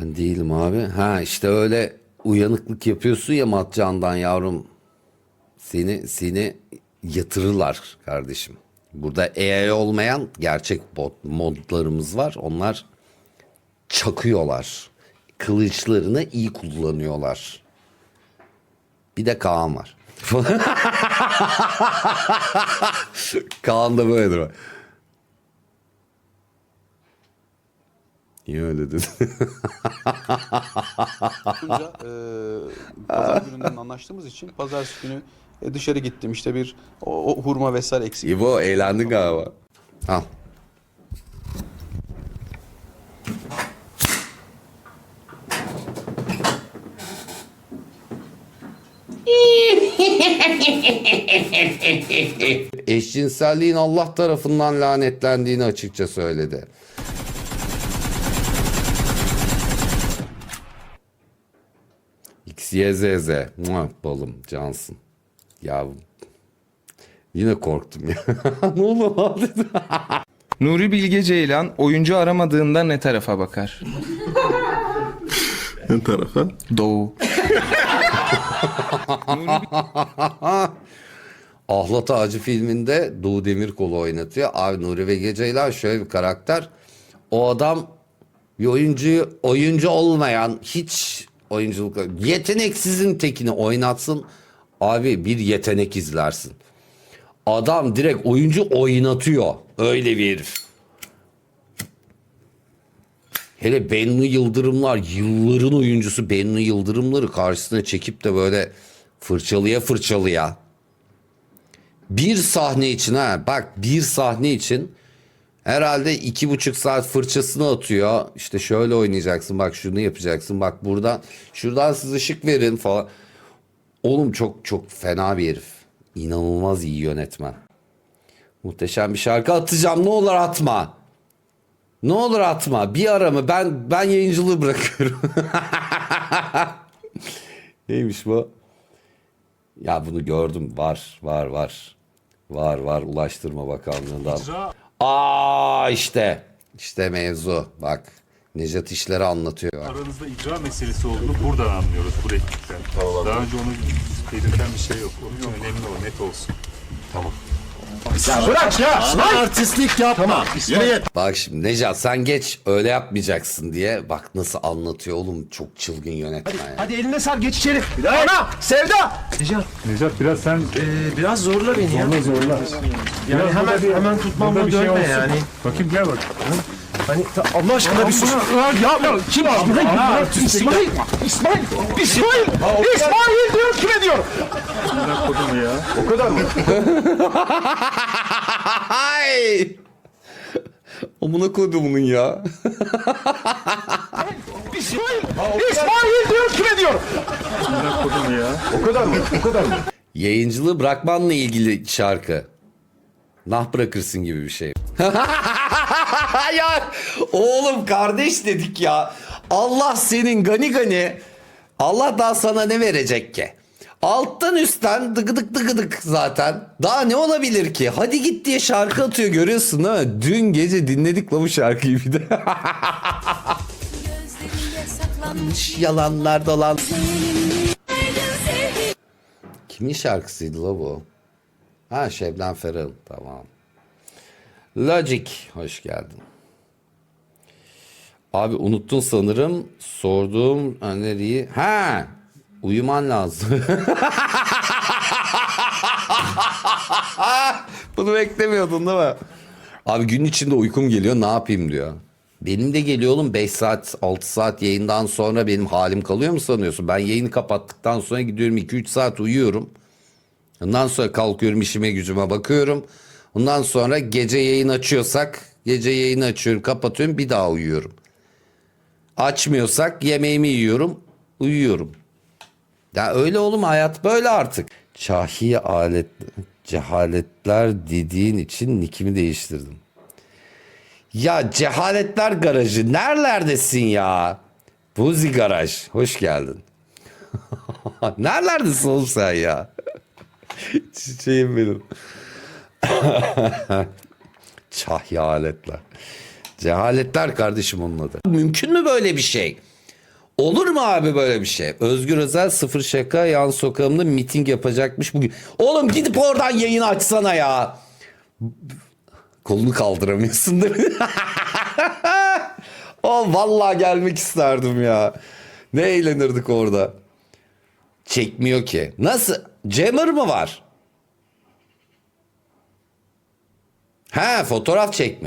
Ben değilim abi. Ha işte öyle uyanıklık yapıyorsun ya matcandan yavrum. Seni seni yatırırlar kardeşim. Burada AI olmayan gerçek bot modlarımız var. Onlar çakıyorlar. Kılıçlarını iyi kullanıyorlar. Bir de Kaan var. Kaan da böyledir. Niye öyle dedin? Bunca e, pazar gününden anlaştığımız için pazartesi günü e, dışarı gittim işte bir o, o hurma vesaire eksik. İbo eğlendin galiba. Al. Eşcinselliğin Allah tarafından lanetlendiğini açıkça söyledi. X, Y, Z, Z. Muah, balım, cansın. Ya Yine korktum ya. ne oldu abi? Nuri Bilge Ceylan oyuncu aramadığında ne tarafa bakar? Ne tarafa? Doğu. Ahlat Ağacı filminde Doğu Demirkol'u oynatıyor. Abi Nuri ve Geceyler şöyle bir karakter. O adam bir oyuncuyu oyuncu olmayan hiç oyunculuk yeteneksizin tekini oynatsın. Abi bir yetenek izlersin. Adam direkt oyuncu oynatıyor. Öyle bir herif. Hele Bennu Yıldırımlar yılların oyuncusu Bennu Yıldırımları karşısına çekip de böyle fırçalıya fırçalıya bir sahne için ha bak bir sahne için herhalde iki buçuk saat fırçasını atıyor. İşte şöyle oynayacaksın bak şunu yapacaksın bak buradan şuradan siz ışık verin falan. Oğlum çok çok fena bir herif. İnanılmaz iyi yönetmen. Muhteşem bir şarkı atacağım ne olur atma. Ne olur atma. Bir ara mı? Ben ben yayıncılığı bırakıyorum. Neymiş bu? Ya bunu gördüm. Var, var, var. Var, var. Ulaştırma Bakanlığı'ndan. Aa işte. İşte mevzu. Bak. Nejat işleri anlatıyor. Bak. aranızda icra meselesi olduğunu buradan anlıyoruz bu replikten. Daha önce onu belirten bir şey yok. Onun için önemli o, net olsun. Bırak ya! Artistlik yapma. Yürü git. Bak şimdi Nejat sen geç öyle yapmayacaksın diye. Bak nasıl anlatıyor oğlum. Çok çılgın yönetmen ya. Hadi eline sar geç içeri. Ana Sevda. Necat Necat biraz sen e, biraz zorla beni ya. zorla zorla. Yani Biraz hemen burada bir- hemen tutmamla burada bir şey dönme olsun. yani. Bakayım gel bak. Hani ta- Allah aşkına bir sus. Ya, ya kim İsmail? İsmail. İsmail. İsmail. İsmail diyor kime diyor? O kadar mı? Ay! Amına koyduğumun ya. İsmail. İsmail diyor kime diyor? Bırak kodumu ya. O kadar mı? O kadar mı? Yayıncılığı bırakmanla ilgili şarkı. Nah bırakırsın gibi bir şey. ya oğlum kardeş dedik ya. Allah senin gani gani. Allah daha sana ne verecek ki? Alttan üstten dıgıdık dıgıdık zaten. Daha ne olabilir ki? Hadi git diye şarkı atıyor görüyorsun değil mi? Dün gece dinledik la bu şarkıyı bir de. Yalanlar dolan. Kimin şarkısıydı la bu? Ha Şebnem Ferah'ın tamam. Logic hoş geldin. Abi unuttun sanırım sorduğum öneriyi. Ha uyuman lazım. Bunu beklemiyordun değil mi? Abi gün içinde uykum geliyor ne yapayım diyor. Benim de geliyor oğlum 5 saat 6 saat yayından sonra benim halim kalıyor mu sanıyorsun? Ben yayını kapattıktan sonra gidiyorum 2-3 saat uyuyorum. Ondan sonra kalkıyorum işime gücüme bakıyorum. Ondan sonra gece yayın açıyorsak gece yayını açıyorum kapatıyorum bir daha uyuyorum. Açmıyorsak yemeğimi yiyorum uyuyorum. Ya öyle oğlum hayat böyle artık. Çahi alet cehaletler dediğin için nikimi değiştirdim. Ya cehaletler garajı nerelerdesin ya? Buzi garaj hoş geldin. Nerelerdesin oğlum sen ya? Çiçeğim benim. Çahya aletler. Cehaletler kardeşim onun adı. Mümkün mü böyle bir şey? Olur mu abi böyle bir şey? Özgür Özel sıfır şaka yan sokağımda miting yapacakmış bugün. Oğlum gidip oradan yayın açsana ya. Kolunu kaldıramıyorsun değil mi? o vallahi gelmek isterdim ya. Ne eğlenirdik orada. Çekmiyor ki. Nasıl? Jammer mı var? Ha fotoğraf çekme.